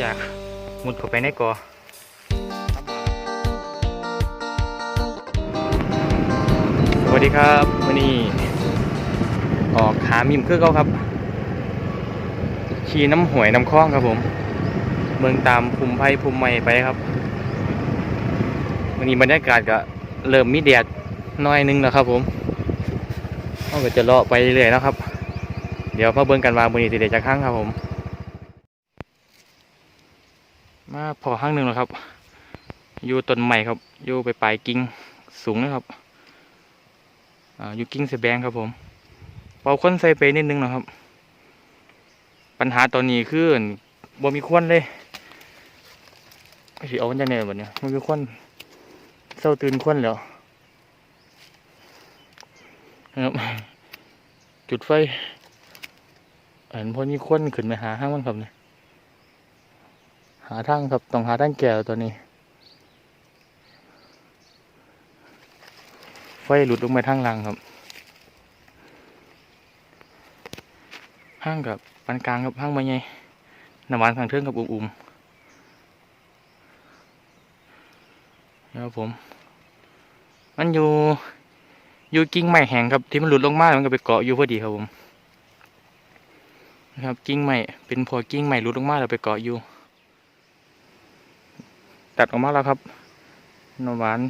จะมุดเข้าไปในกอสวัสดีครับวันนี้ออกหามิมคือเขาครับ ขี่น้ำหวยน้ำคลองครับผม เมืองตามภูมิไผ่ภูมิใหม่ไปครับวันนี้บรรยากาศก็เริ่มมีแดดน้อยนึงแล้วครับ ผมเราก็จะเลาะไปเรื่อยนะครับ เดี๋ยวมาเบิ่งกันว่าบนนี้สิเดจะครั้งครับผม มาพอข้างหนึ่งแล้วครับ อยู่ต้นใหม่ครับ อยู่ไปปลายกิ่งสูงนะครับออยู่กิ่งเสแบงครับผมเป่าค้นใส่ไปนิดนึงนะครับ ปัญหาตอนนี้คือบ่มีควันเลยสิเอาวันจะเนี่ยแบบเนี้ยมันมีควันเศร้าตื่นควันแล้วนะครับ จุดไฟเห็นพอมีควันขึ้นไปหาห้างมันครับเนี่ยาทางครับต้องหาทางแก่ตัวนี้ ไฟหลุดลงไปทางล่างครับห้างกับปานกลางกับห้างมาไงน้ำหวานทางเทิงกับอุ่มๆนะครับผม มันอยู่อยู่กิ่งไม้แห้งครับที่มันหลุดลงมา มันก็ไปเกาะอยู่พอดีครับผมนะครับกิ่งไม้เป็นพอกิ่งไม้หลุดลงมาแล้วไปเกาะอยู่ ตัดออกมาแล้วครับน้ำหวาน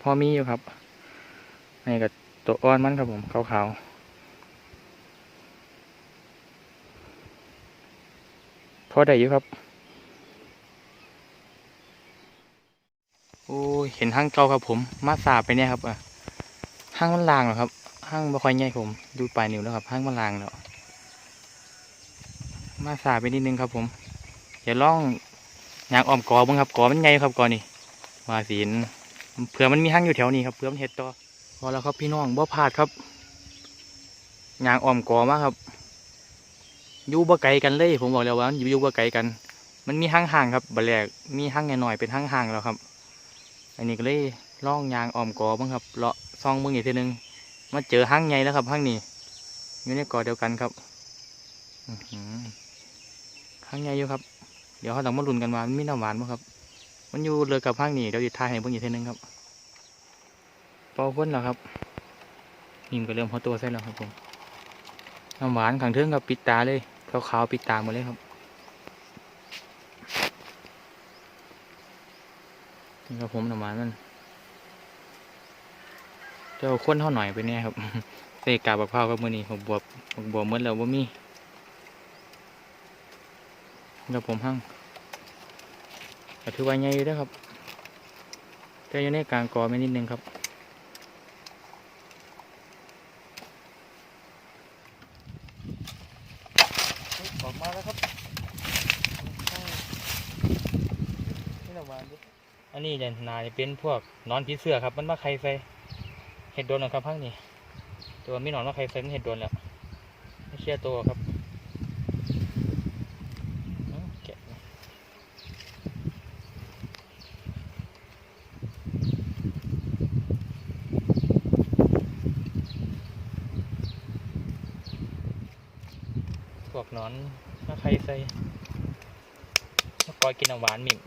พอมีอยู่ครับนี่กับตัวอ้อนมันครับผมขาวๆพอได้อยู่ครับโอ้เห็นห้างเก่าครับผม มาสาบไปเนี่ยครับอะห้างมันลางเหรอครับห้างบ่ค่อยใหญ่ผมดูปลายนิ้วแล้วครับห้างมันลางแล้วมาสาบไปนิดนึงครับผมเดี๋ยวลอง ยางอ้อมกอบ้างครับกอมันใหญ่ครับกอนี่มาสีนเผื่อมันมีห้างอยู่แถวนี้ครับเผื่อมันเห็ดต่อพอแล้วครับพี่น้องบ่พลาดครับยางอ้อมกอมากครับอยู่บ่ไกลกันเลยผมบอกแล้วว่ามันอยู่บ่ไกลกัน มันมีห้างห่างครับบัดแรกมีห้างหน่อยเป็นห้างห่างแล้วครับ อันนี้ก็เลยล่องยางอ้อมกอบ้างครับเลาะซองเบิ่งอีกทีหนึงมาเจอห้างใหญ่แล้วครับห้างนี้อยู่ในกอเดียวกันครับห้างใหญ่อยู่ครับ ดี๋ยวเขาต้องมาลุ้นกันว่ามันมีน้ำหวานมั้งครับ มันอยู่เลยกับห้างนี้เดี๋ยวจะทายให้เบิ่งอีกทีหนึงครับเป่าพ่นแล้วครับนิ่มก็เริ่มพอตัวใส่แล้วครับผมน้ำหวานขังเทิงกับปิดตาเลยขาวๆปิดตาหมดเลยครับนี่ครับผมน้ำหวานมันเจ้าข้นเท่าหน่อยไปเนี่ยครับเสกกาบักพร้าวกับมือนี้ผมบวบผมบวบหมดแล้วว่ามี แล้วผมหั่งแต่ถือว่าใหญ่อยู่เด้ครับ แต่อยู่ในกลางกอไม่นิดนึงครับออกมาแล้วครับนี่ละวานดิอันนี้เนี่ยนาจะเป็นพวกนอนผีเสื้อครับ มันมาไข่ใส่เห็ดโดนนะครับพังนี่ตัวมีหนอนมาไข่ใส่มันเห็ดโดนแล้วไม่เชื่อตัวครับอื้อแกะพ วกหนอนมาไข่ใส่มากอยกินน้ำหวานมิ่ง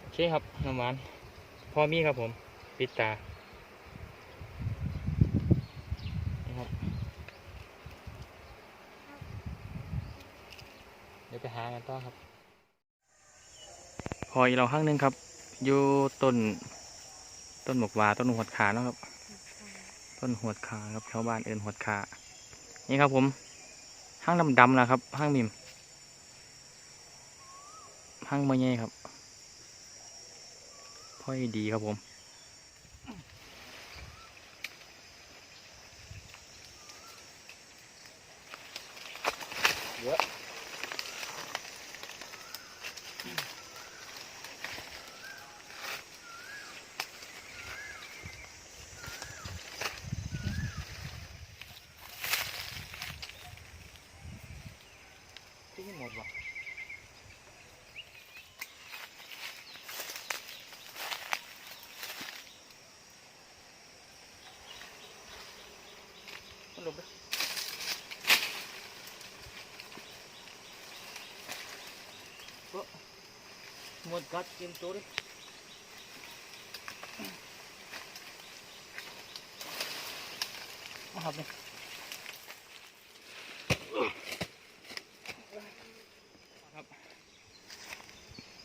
โอเคครับน้ำหวาน พอมีครับผม ปิดตานี่ครับเดี๋ยวไปหากันต่อครับพออีกเราข้างหนึงครับ อยู่ต้น ต้นหมกหวาต้นหัวขาเนาะครับ ต้นหัวขาครับชาวบ้านเอินหัวขา นี่ครับผมห้างดำๆนะครับห้างมิมห้างมะเย่ครับพ่อยดีครับผมเยอะที่หมดวะมันหลบไป หมดกัดเตรียมตัวดิมาครับนี่ครับ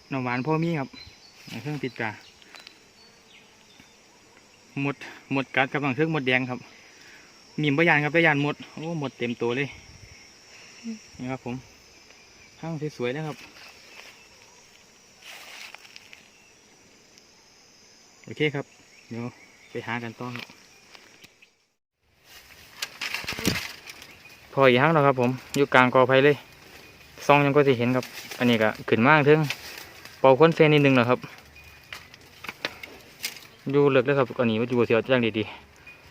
หน่อหวานพ่อมีครับเครื่องติดกาหมดหมดกัดกับหลังเครื่องหมดแดงครับมีมพยานครับพยานหมดโอ้หมดเต็มตัวเลยนี่ครับผมห้างสวยๆนะครับ โอเคครับ เดี๋ยวไปหากันต่อครับพออีกห้งแล้วครับ ผมอยู่กลางกอไผ่เลยซองยังก็จะเห็นครับ อันนี้ก็ขึ้นมากถึงเป่าค้นเซนนิดนึงนะครับอยู่เลิกเลยครับอันนี้ว่าอยู่เสียวจังดี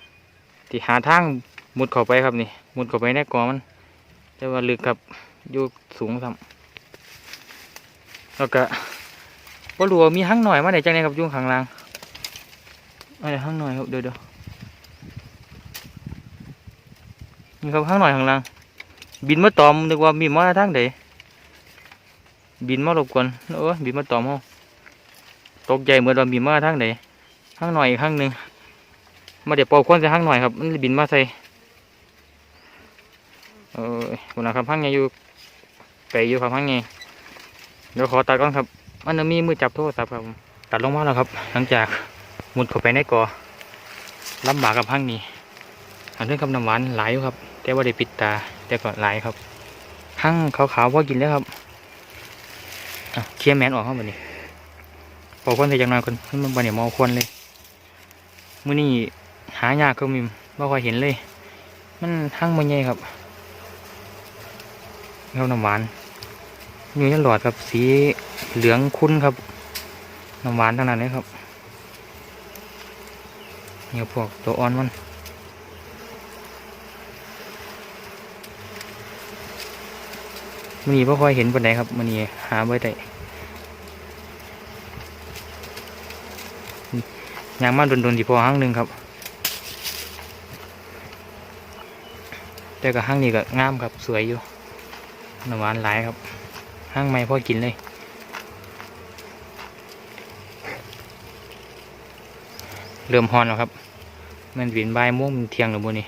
ๆที่หาทางมุดเข้าไปครับนี่ มุดเข้าไปในกอมันแต่ว่าลึกครับอยู่สูงซ้ำแล้วก็บ่รู้ว่ามีห้างหน่อยมาไหนจังไดครับยุ่ข้างล่าง อะไรห้างหน่อยครับเดี๋ยวเดี๋ยวนี่ครับห้างหน่อยข้างล่างบินมาตอมนึกว่ามีมาทางไหนบินมารบกวนเออบินมาตอมเฮาตกใจเหมือนว่าบินมาทางไหนห้างหน่อยอีกห้างหนึ่งมาเดี๋ยวปอควนใส่ห้างหน่อยครับมันบินมาใส่เออวันนะครับพังไงอยู่ไปอยู่ครับพังไงเดี๋ยวขอตัดก่อนครับมันจะมีมือจับโทรศัพท์ครับตัดลงมาแล้วครับ หลังจาก มุดเข้าไปในกอลำบากกับพังนี้อันเรื่องคำน้ำหวานหลายอยู่ครับ แต่ว่าได้ปิดตาแต่ก็หลายครับพังขาวๆพอกินแล้วครับเคลียร์แมนออกครับวันนี้พอคนใส่จังน่อยคนมันบันเนี่ยมอควรเลยมื้อนี้หายากก็มีไม่ค่อยเห็นเลย มันทั้งมันใหญ่ครับเงาน้ำหวานอยู่ในหลอดครับสีเหลืองคุ้นครับน้ำหวานทั้งนั้นเลยครับ เนี่ยพวกตัวอ่อนมันมันนี่พ่ค่อยเห็นปานใดครับมันนี่หาไว้ได้ยางมาโดนๆที่พอห้างหนึ่งครับ แต่กับห้างนี้ก็งามครับสวยอยู่น้ำหวานหลายครับห้างไม่พอกินเลย เริ่มฮอนแล้วครับมันวินใบม่วงเทียงหรือบุนี่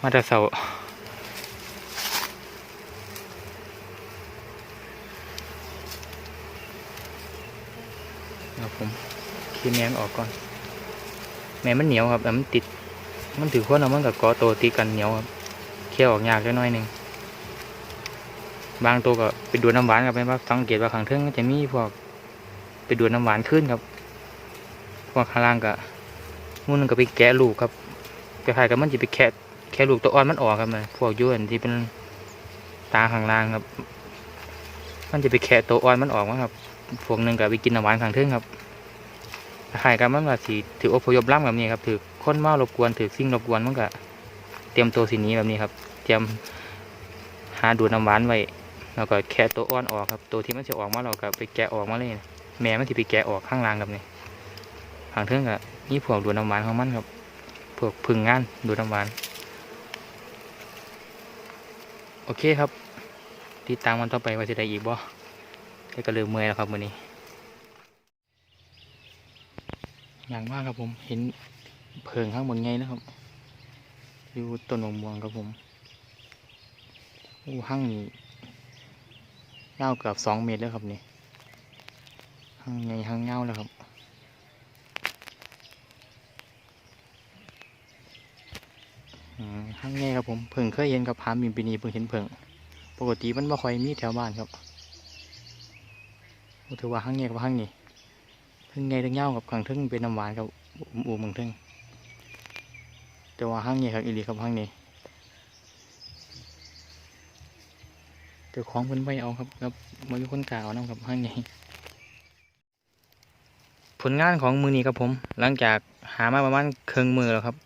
มาต่เสาร์ครับผมคีแมนออกก่อน แม่มันเหนียวครับแต่มันติด มันถือว่าเรามันกับกอโตตีกันเหนียวครับเคี่ยวออกยากแค่น้อยหนึ่งบางตัวก็ไปดูดน้ำหวานกับเป็นว่าสังเกตว่าข้างเทิงก็จะมีพวกไปดูดน้ำหวานขึ้นครับ พวกข้างล่างก็ มุ่นก็ไปแกะลูกครับคล้ายๆกับมันจะไปแคะแคะลูกตัวอ่อนมันออกครับมันพวกย้วนที่เป็นตาข้างล่างครับ มันจะไปแคะตัวอ่อนมันออกมาครับพวกหนึ่งก็ไปกินน้ำหวานข้างเทิงครับคล้ายๆกับมันว่าสีถืออพยพล่ำแบบนี้ครับถือคนเมารบกวนถือสิ่งรบกวนมันก็เตรียมตัวสีนี้แบบนี้ครับ เตรียมหาดูดน้ำหวานไว้แล้วก็แคะตัวอ่อนออกครับ ตัวที่มันจะออกมาเราก็ไปแกะออกมาเลย แม่มันจะไปแกะออกข้างล่างครับนี่หางเทิงกับ นี่พวกดูดน้ำหวานของมันครับพวกพึ่งงานดูดน้ำหวาน โอเคครับติดตามมันต่อไปว่าจะได้อีกบ่แต่ก็เริ่มเมื่อยแล้วครับวันนี้ อย่างมากครับผมเห็นเพิงข้างบนไงนะครับอยู่ต้นมะม่วงครับผมโอ้ห้างนี้เงาวเกือบสองเมตรแล้วครับนี่ห้างไงห้างเงาแล้วครับอืม ห้างไงครับผมเพิ่งเคยเห็นกับพามิมปีนี้เพิ่งเห็นเพิ่งปกติมันไม่ค่อยมีแถวบ้านครับถือว่าห้างไงกับห้างนี้เพิ่งไงทั้งเงากับขังทึ่งเป็นน้ำหวานครับอูมืองทึ่งแต่ว่าห้างไงครับอีหลีครับห้างนี้เจ้าของเพิ่นไม่เอาครับครับมามีคนกล่าวนํครับห้างใหญ่ผลงานของมือนี้ครับผม หลังจากหามาประมาณครึ่งมือแล้วครับ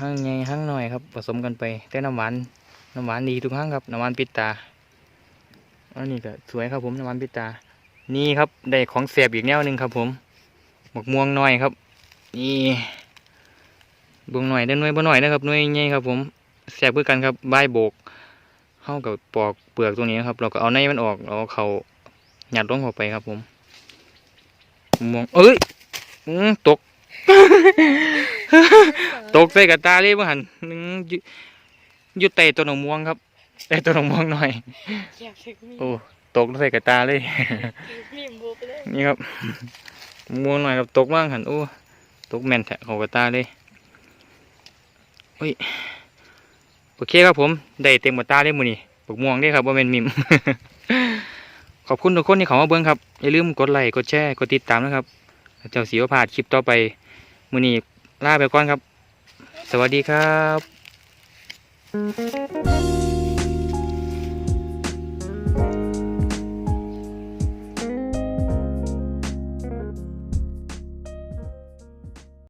ห้างใหญ่ห้างน้อยครับ ผสมกันไป แต่น้ำหวานน้ำหวานดีทุกห้างครับน้ำหวานปิดตาอันนี้ก็สวยครับผมน้ำหวานปิดตา นี่ครับได้ของเสียบอีกแนวหนึ่งครับผมหมกม่วงน้อยครับ นี่บวงหน่อยได้หน่วยบ่หน่อยนะครับหน่วยใหญ่ครับ ผมแสบเพื่อกันครับใบโบกเข้ากับปอกเปลือกตรงนี้ครับ เราก็เอาในมันออกเราเขาหยัดลงเข้าไปครับ ผมมองเอ้ยตก ตกใส่กับตาเลยบ่หันนึงอยู่อยู่ใต้ต้นมะม่วงครับใต้ต้นมะม่วงหน่อยอยากถึงมีโอ้ตกใส่กับตาเลยมีมบุกเลยนี่ครับมะม่วงหน่อยครับตกมากหันโอ้ตกแม่นแทะเข้ากับตาเลยอุ้ยโอเคครับผมได้เต็มกับตาเลยมื้อนี้บักม่วงเด้ครับบ่แม่นมิมขอบคุณทุกคนที่เข้ามาเบิ่งครับอย่าลืมกดไลค์กดแชร์กดติดตามนะครับ เจ้าสีวพลาดคลิปต่อไป มือนี้ลาไปก่อนครับ สวัสดีครับ